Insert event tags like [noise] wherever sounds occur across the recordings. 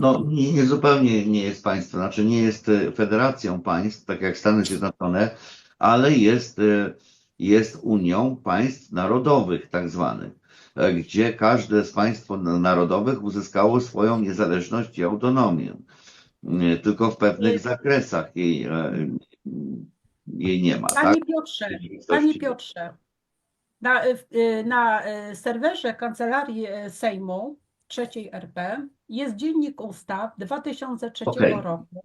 No, nie, nie zupełnie nie jest państwem, znaczy nie jest e, federacją państw, tak jak Stany Zjednoczone, ale jest, e, jest Unią Państw Narodowych, tak zwanych, e, gdzie każde z państw narodowych uzyskało swoją niezależność i autonomię. E, Tylko w pewnych zakresach jej, e, jej nie ma. tak? Panie Piotrze, Rzeczywistości. Panie Piotrze, na, y, y, na y, serwerze Kancelarii y, Sejmu trzeciej RP jest dziennik ustaw 2003 Okej. roku,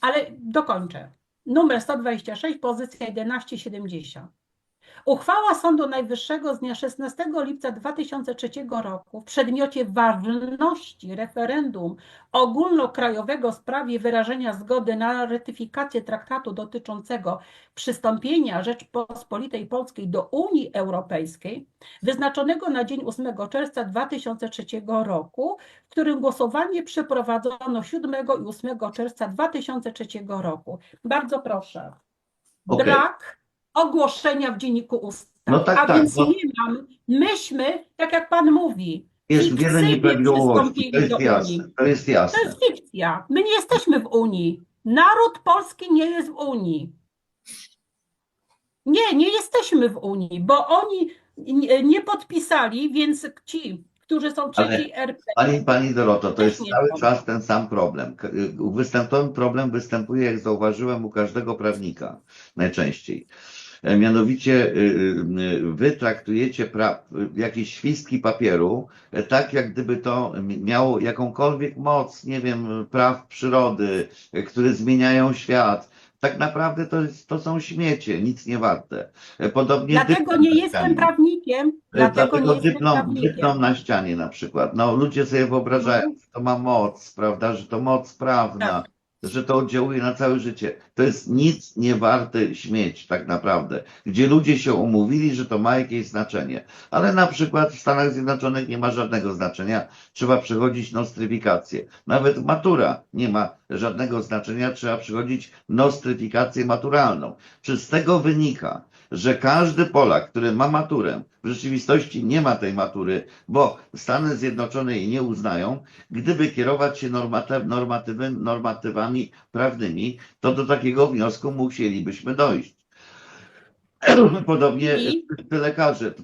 ale dokończę. Numer 126, pozycja 1170. Uchwała Sądu Najwyższego z dnia 16 lipca 2003 roku w przedmiocie ważności referendum ogólnokrajowego w sprawie wyrażenia zgody na ratyfikację traktatu dotyczącego przystąpienia Rzeczpospolitej Polskiej do Unii Europejskiej, wyznaczonego na dzień 8 czerwca 2003 roku, w którym głosowanie przeprowadzono 7 i 8 czerwca 2003 roku. Bardzo proszę. Okej. Brak ogłoszenia w dzienniku ustaw. No tak, A tak, więc nie mam. Myśmy, tak jak pan mówi, Jest wiele nieprawidłowości, przystąpili to jest do jasne, Unii. to jest To jasne. jest fikcja. My nie jesteśmy w Unii. Naród polski nie jest w Unii. Nie, nie jesteśmy w Unii, bo oni nie, nie podpisali, więc ci, którzy są trzeciej RP, Pani, pani Doroto, to Też jest nie cały czas ten sam problem. K- y, Występ, ten problem występuje, jak zauważyłem, u każdego prawnika najczęściej. E, Mianowicie y, y, wy traktujecie y, jakieś świstki papieru e, tak, jak gdyby to mi- miało jakąkolwiek moc, nie wiem, praw przyrody, e, które zmieniają świat. Tak naprawdę to, jest, to są śmiecie, nic nie warte. Podobnie dlatego nie jestem prawnikiem, dlatego nie jestem dyplom, prawnikiem. dyplom na ścianie na przykład. No, ludzie sobie wyobrażają, Mhm. że to ma moc, prawda, że to moc prawna, Tak. Że to oddziałuje na całe życie. To jest nic nie warte śmieć tak naprawdę, gdzie ludzie się umówili, że to ma jakieś znaczenie. Ale na przykład w Stanach Zjednoczonych nie ma żadnego znaczenia, trzeba przechodzić nostryfikację. Nawet matura nie ma żadnego znaczenia, trzeba przechodzić nostryfikację maturalną. Czy z tego wynika, że każdy Polak, który ma maturę, w rzeczywistości nie ma tej matury, bo Stany Zjednoczone jej nie uznają, gdyby kierować się normatyw, normatywy, normatywami prawnymi, to do takiego wniosku musielibyśmy dojść. [clears throat] Podobnie I?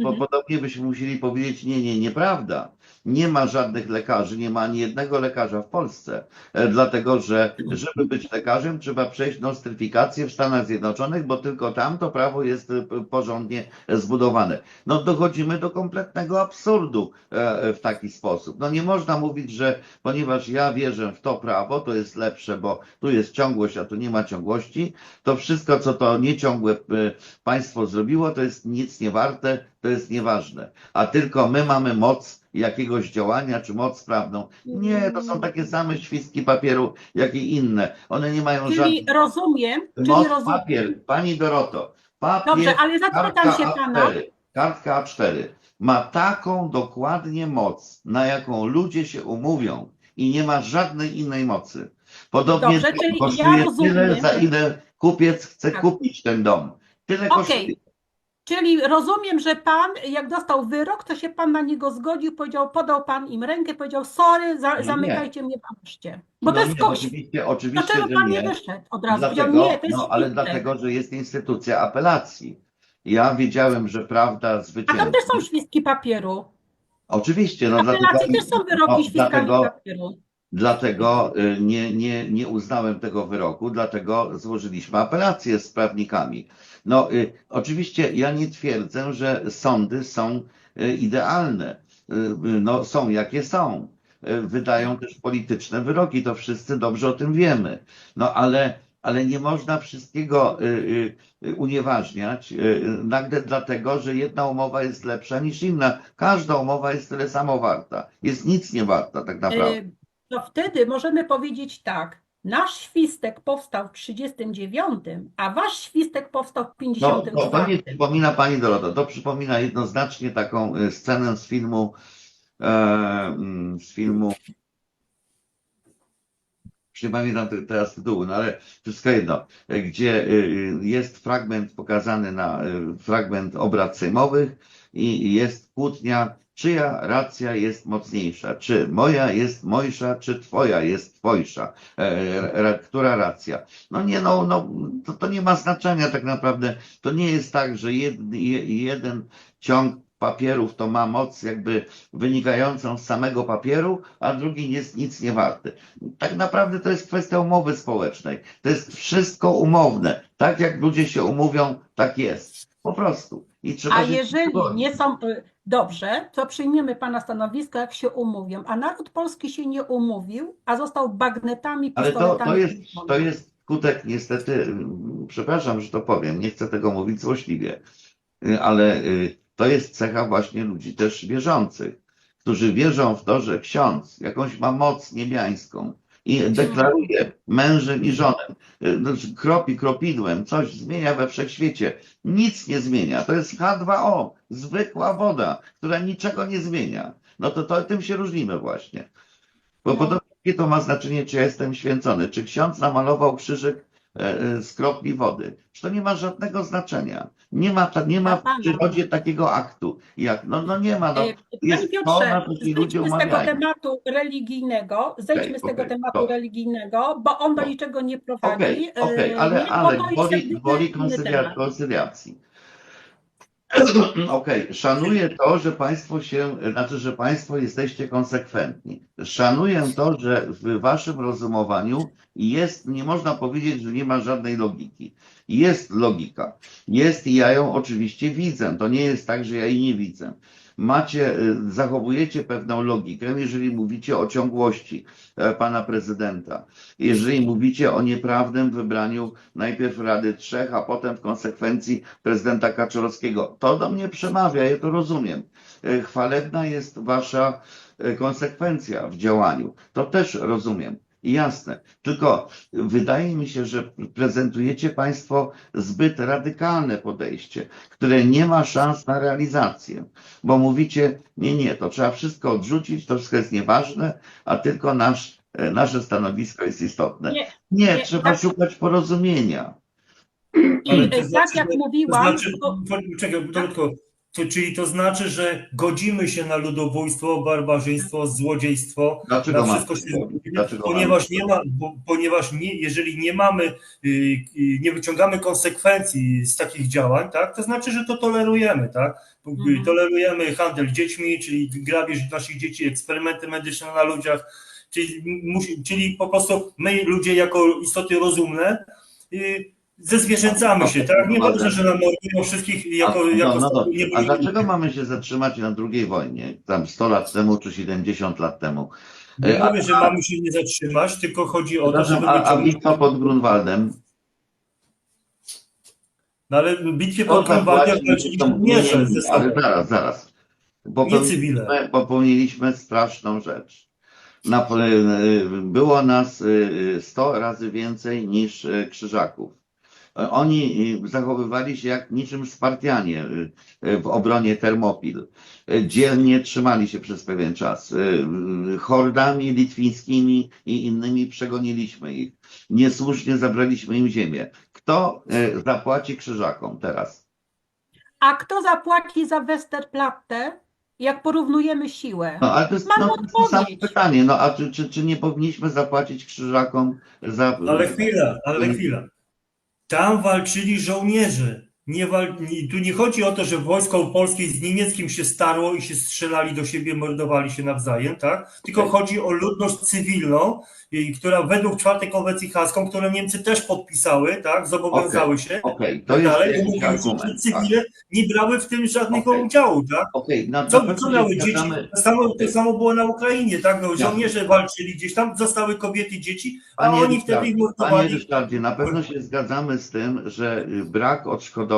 po- Mhm. podobnie byśmy musieli powiedzieć, nie, nie, nieprawda. Nie ma żadnych lekarzy, nie ma ani jednego lekarza w Polsce, e, dlatego że żeby być lekarzem trzeba przejść nostryfikację w Stanach Zjednoczonych, bo tylko tam to prawo jest e, porządnie e, zbudowane. No dochodzimy do kompletnego absurdu w taki sposób. No nie można mówić, że ponieważ ja wierzę w to prawo, to jest lepsze, bo tu jest ciągłość, a tu nie ma ciągłości, to wszystko, co to nieciągłe państwo zrobiło, to jest nic nie warte, to jest nieważne. A tylko my mamy moc jakiegoś działania, czy moc prawną. Nie, to są takie same świstki papieru, jak i inne. One nie mają Czyli żadnych... rozumiem, czyli Moc rozumiem. papier, pani Doroto, papier, Dobrze, ale zapytam się pana. A4, kartka A4 ma taką dokładnie moc, na jaką ludzie się umówią i nie ma żadnej innej mocy. Podobnie Dobrze, czyli ja rozumiem. tyle, za ile kupiec chce Tak. kupić ten dom. Tyle Okej. kosztuje. Czyli rozumiem, że pan, jak dostał wyrok, to się pan na niego zgodził, powiedział, podał pan im rękę, powiedział, sorry, za, Nie. zamykajcie mnie w areszcie. Bo No to jest nie, kogoś. oczywiście, oczywiście, Dlaczego pan nie. wyszedł od razu? Dlatego, Powiedział, nie, to jest no, ale dlatego, że jest instytucja apelacji. Ja wiedziałem, że prawda A zwycięży. tam też są świstki papieru. Oczywiście, no W dlatego, też są wyroki no, świstkami dlatego, papieru. Dlatego y, nie, nie, nie uznałem tego wyroku, dlatego złożyliśmy apelację z prawnikami. No, y, oczywiście ja nie twierdzę, że sądy są y, idealne. No, są jakie są. Wydają też polityczne wyroki, to wszyscy dobrze o tym wiemy. No, ale, ale nie można wszystkiego unieważniać nagle dlatego, że jedna umowa jest lepsza niż inna. Każda umowa jest tyle samo warta. Jest nic nie warta tak naprawdę. To wtedy możemy powiedzieć tak. Nasz świstek powstał w 39, a wasz świstek powstał w No, 52. to, to nie przypomina Pani Doroto, to przypomina jednoznacznie taką y, scenę z filmu, e, mm, z filmu, nie pamiętam te- teraz tytułu, no ale wszystko jedno, e, gdzie y, jest fragment pokazany na, fragment obrad sejmowych i jest kłótnia czyja racja jest mocniejsza, czy moja jest mojsza, czy twoja jest twojsza, e, ra, która racja. No nie, no, no to, to nie ma znaczenia tak naprawdę. To nie jest tak, że jed, je, jeden ciąg papierów to ma moc jakby wynikającą z samego papieru, a drugi jest nic nie warty. Tak naprawdę to jest kwestia umowy społecznej. To jest wszystko umowne. Tak jak ludzie się umówią, tak jest. Po prostu. I trzeba A jeżeli nie są dobrze, to przyjmiemy Pana stanowisko, jak się umówią. A naród polski się nie umówił, a został bagnetami, Ale to, to, jest, to jest skutek niestety, przepraszam, że to powiem, nie chcę tego mówić złośliwie, y, ale y, to jest cecha właśnie ludzi też wierzących, którzy wierzą w to, że ksiądz jakąś ma moc niebiańską i deklaruje mężem i żonem, y, znaczy kropi kropidłem, coś zmienia we wszechświecie. Nic nie zmienia. To jest H2O, zwykła woda, która niczego nie zmienia. No to, to tym się różnimy właśnie. Bo No. podobnie to ma znaczenie, czy ja jestem święcony, czy ksiądz namalował krzyżyk z kropli wody. Czy to nie ma żadnego znaczenia. Nie ma, ta, nie ma w przyrodzie takiego aktu. Jak, no, no nie ma. No, E, jest Panie to, na Piotrze, co ci ludzie zejdźmy z tego umawiają. tematu religijnego, zejdźmy Okej, z tego okej, tematu to. religijnego, bo on do To. niczego nie prowadzi. Okej, e, okej, ale, ale to woli, woli konsylia, konsyliacji. [coughs] Okej, szanuję to, że Państwo się, znaczy, że Państwo jesteście konsekwentni. Szanuję to, że w Waszym rozumowaniu jest, nie można powiedzieć, że nie ma żadnej logiki. Jest logika. Jest i ja ją oczywiście widzę. To nie jest tak, że ja jej nie widzę. Macie, y, zachowujecie pewną logikę, jeżeli mówicie o ciągłości e, pana prezydenta. Jeżeli mówicie o nieprawnym wybraniu najpierw Rady Trzech, a potem w konsekwencji prezydenta Kaczorowskiego. To do mnie przemawia, ja to rozumiem. E, Chwalebna jest wasza e, konsekwencja w działaniu. To też rozumiem. Jasne. Tylko wydaje mi się, że prezentujecie Państwo zbyt radykalne podejście, które nie ma szans na realizację, bo mówicie, nie, nie, to trzeba wszystko odrzucić, to wszystko jest nieważne, a tylko nasz, e, nasze stanowisko jest istotne. Nie, Nie, nie, trzeba tak- szukać porozumienia. I tak znaczy, jak mówiłam, To znaczy, to- czekaj, Dorotko, to, czyli to znaczy, że godzimy się na ludobójstwo, barbarzyństwo, złodziejstwo, Dlaczego na wszystko się? Dlaczego ponieważ mamy nie ma, bo, ponieważ nie, jeżeli nie mamy, y, y, nie wyciągamy konsekwencji z takich działań, tak, to znaczy, że to tolerujemy, tak? Mhm. Tolerujemy handel dziećmi, czyli grabież naszych dzieci, eksperymenty medyczne na ludziach, czyli, czyli po prostu my ludzie jako istoty rozumne y, zezwierzęcamy się, tak? Nie ważne, że nam mordują wszystkich jako, A, jako no, no, dobrze. A dlaczego mamy się zatrzymać na drugiej wojnie, tam 100 lat temu czy 70 lat temu? Nie A- mówię, że mamy się nie zatrzymać, tylko chodzi o to, żeby a, a bitwa pod Grunwaldem? No ale bitwie pod Grunwaldem to- nie, żołnierze nie, ze sobą. Ale zaraz, zaraz. Nie Popełniliśmy, popełniliśmy straszną rzecz. Na, y, było nas y, 100 razy więcej niż krzyżaków. E, Oni y, zachowywali się jak niczym Spartianie y, w obronie Termopil. Dzielnie trzymali się przez pewien czas. Hordami litwińskimi i innymi przegoniliśmy ich. Niesłusznie zabraliśmy im ziemię. Kto zapłaci krzyżakom teraz? a kto zapłaci za Westerplatte, jak porównujemy siłę? No, ale to jest, Mam no, to jest to samo odpowiedź. pytanie. No, a czy, czy, czy nie powinniśmy zapłacić krzyżakom za. Ale chwila, ale Mhm. chwila. Tam walczyli żołnierze. Nie Tu nie chodzi o to, że wojsko polskie z niemieckim się starło i się strzelali do siebie, mordowali się nawzajem, tak? Tylko chodzi o ludność cywilną, która według czwartej konwencji haską, którą Niemcy też podpisały, tak? Zobowiązały się. Okej, to tak jest dalej, jakiś argument. Tak. cywile nie brały w tym żadnego Okej. udziału, tak? Okej, no, na Co, co miały dzieci? zgadzamy. To samo, to Okej. samo było na Ukrainie, tak? No, żołnierze walczyli gdzieś tam, zostały kobiety, dzieci, a Panie oni wtedy ich Ryszardzie, Panie mordowali. Ryszardzie, na pewno się zgadzamy z tym, że brak odszkodowań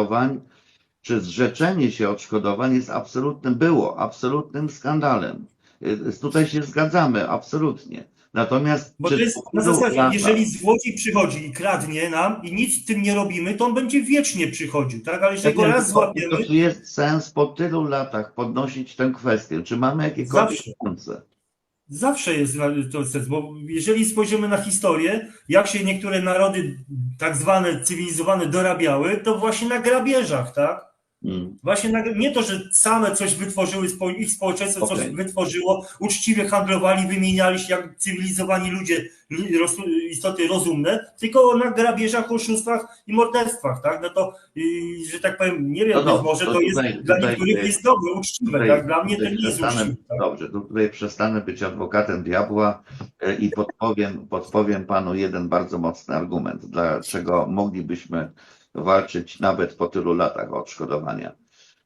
czy zrzeczenie się odszkodowań jest absolutnym, było absolutnym skandalem. Y, Tutaj się zgadzamy, absolutnie. Natomiast Bo to jest na zasadzie, lata- jeżeli złodziej przychodzi i kradnie nam i nic z tym nie robimy, to on będzie wiecznie przychodził, tak? Ale Ja jeżeli go raz złapiemy, tylko Czy jest sens po tylu latach podnosić tę kwestię? Czy mamy jakiekolwiek szanse? Zawsze jest to sens, bo jeżeli spojrzymy na historię, jak się niektóre narody tak zwane cywilizowane dorabiały, to właśnie na grabieżach, tak? Mm. Właśnie nagle- nie to, że same coś wytworzyły, ich społeczeństwo coś Okej. wytworzyło, uczciwie handlowali, wymieniali się jak cywilizowani ludzie, istoty rozumne, tylko na grabieżach, oszustwach i morderstwach, tak? No to, yy, że tak powiem, nie wiem, No może to to jest tutaj- dla niektórych tutaj- jest dobre, uczciwe, Tutaj- tak? Dla mnie to nie jest uczciwe. Tak? Dobrze, to tutaj przestanę być adwokatem diabła e, i podpowiem, podpowiem panu jeden bardzo mocny argument, dlaczego moglibyśmy walczyć nawet po tylu latach o odszkodowania.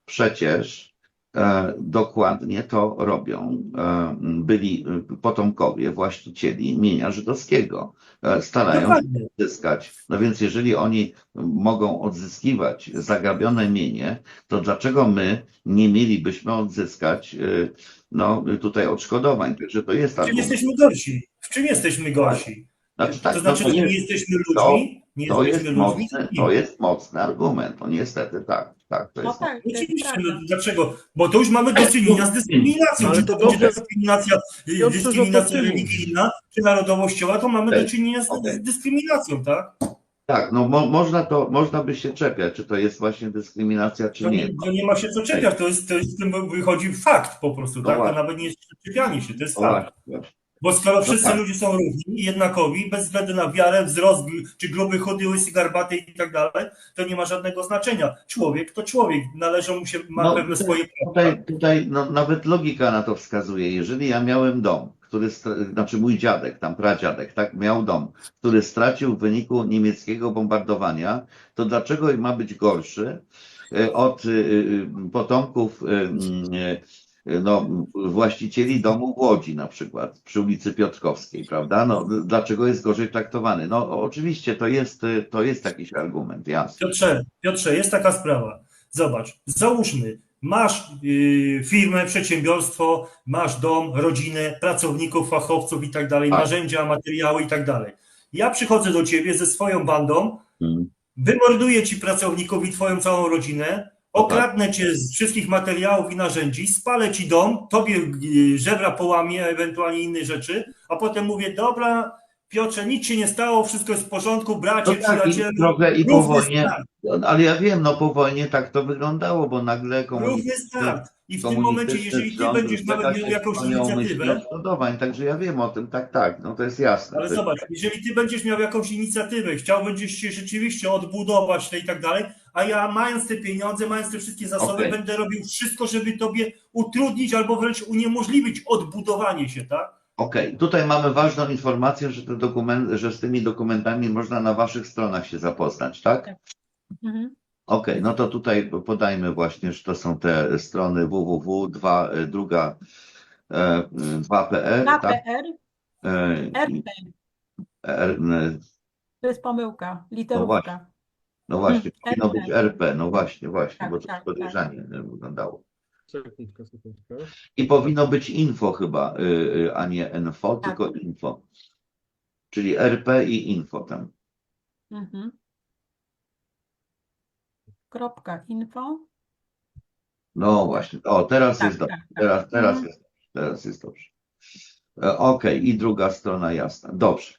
Przecież e, dokładnie to robią e, byli e, potomkowie właścicieli mienia żydowskiego. E, starają się odzyskać. No więc jeżeli oni mogą odzyskiwać zagrabione mienie, to dlaczego my nie mielibyśmy odzyskać y, no, tutaj odszkodowań? Także to jest W czym argument. jesteśmy gorsi? W czym jesteśmy gorsi? Znaczy, tak, to no znaczy, to że nie jest, jesteśmy ludźmi? Nie to jest mocny, to jest mocny argument. No niestety tak, tak, to No jest. tak, to Oczywiście, no, dlaczego? Bo to już mamy do czynienia z dyskryminacją. Ale Czy to to będzie dyskryminacja, dyskryminacja to religijna czy narodowościowa, to mamy do czynienia z, dyskryminacją, tak? Tak, no mo, można to, można by się czepiać, czy to jest właśnie dyskryminacja, czy To nie. nie, to nie ma się co czepiać, to jest, to jest z tym wychodzi fakt po prostu, No tak? To właśnie. nawet nie jest czepianie się, to jest O, fakt. właśnie, właśnie. Bo skoro wszyscy tak. ludzie są równi jednakowi, bez względu na wiarę, wzrost, czy gruby, chudy, łysy, garbaty i tak dalej, to nie ma żadnego znaczenia. Człowiek to człowiek, należą mu się, ma No, pewne swoje prawa. Tutaj, tutaj no, nawet logika na to wskazuje. Jeżeli ja miałem dom, który, znaczy mój dziadek, tam pradziadek, tak, miał dom, który stracił w wyniku niemieckiego bombardowania, to dlaczego ma być gorszy e, od e, e, potomków no, właścicieli domu w Łodzi na przykład, przy ulicy Piotrkowskiej, prawda? No, dlaczego jest gorzej traktowany? No, oczywiście to jest, to jest jakiś argument, jasne. Piotrze, Piotrze, jest taka sprawa. Zobacz, załóżmy, masz y, firmę, przedsiębiorstwo, masz dom, rodzinę, pracowników, fachowców i tak dalej, Tak. narzędzia, materiały i tak dalej. Ja przychodzę do ciebie ze swoją bandą, Mm. wymorduję ci pracowników i twoją całą rodzinę, okradnę cię z wszystkich materiałów i narzędzi, spalę ci dom, tobie y, żebra połamię, ewentualnie inne rzeczy, a potem mówię, dobra, Piotrze, nic się nie stało, wszystko jest w porządku, bracie, No tak, i trochę i po równy wojnie, start. No, Ale ja wiem, no po wojnie tak to wyglądało, bo nagle komunistyczny, start. I w tym momencie, jeżeli ty będziesz nawet miał jakąś inicjatywę, odszkodowań, także ja wiem o tym, tak, tak, no to jest jasne. ale zobacz, jeżeli ty będziesz miał jakąś inicjatywę, chciał będziesz się rzeczywiście odbudować i tak dalej, a ja mając te pieniądze, mając te wszystkie zasoby, Okej. będę robił wszystko, żeby tobie utrudnić albo wręcz uniemożliwić odbudowanie się, tak? Okej, tutaj mamy ważną informację, że, te dokumenty, że z tymi dokumentami można na waszych stronach się zapoznać, tak? Mhm. Okej, no to tutaj podajmy właśnie, że to są te strony www, dwa, e, druga, e, 2pr, tak? E, RP, R, e, to jest pomyłka, literówka. no właśnie, Mm, powinno być RP. RP, no właśnie, właśnie, Tak, bo to tak, podejrzanie e, wyglądało. Sekundkę, sekundkę. I powinno być info chyba, y, y, a nie info, Tak. tylko info. Czyli RP i info tam. Mhm. Kropka info. No właśnie. O, teraz Tak, jest dobrze. tak, tak. Teraz, teraz Mhm. jest, teraz jest dobrze. E, Okej, i druga strona jasna. Dobrze.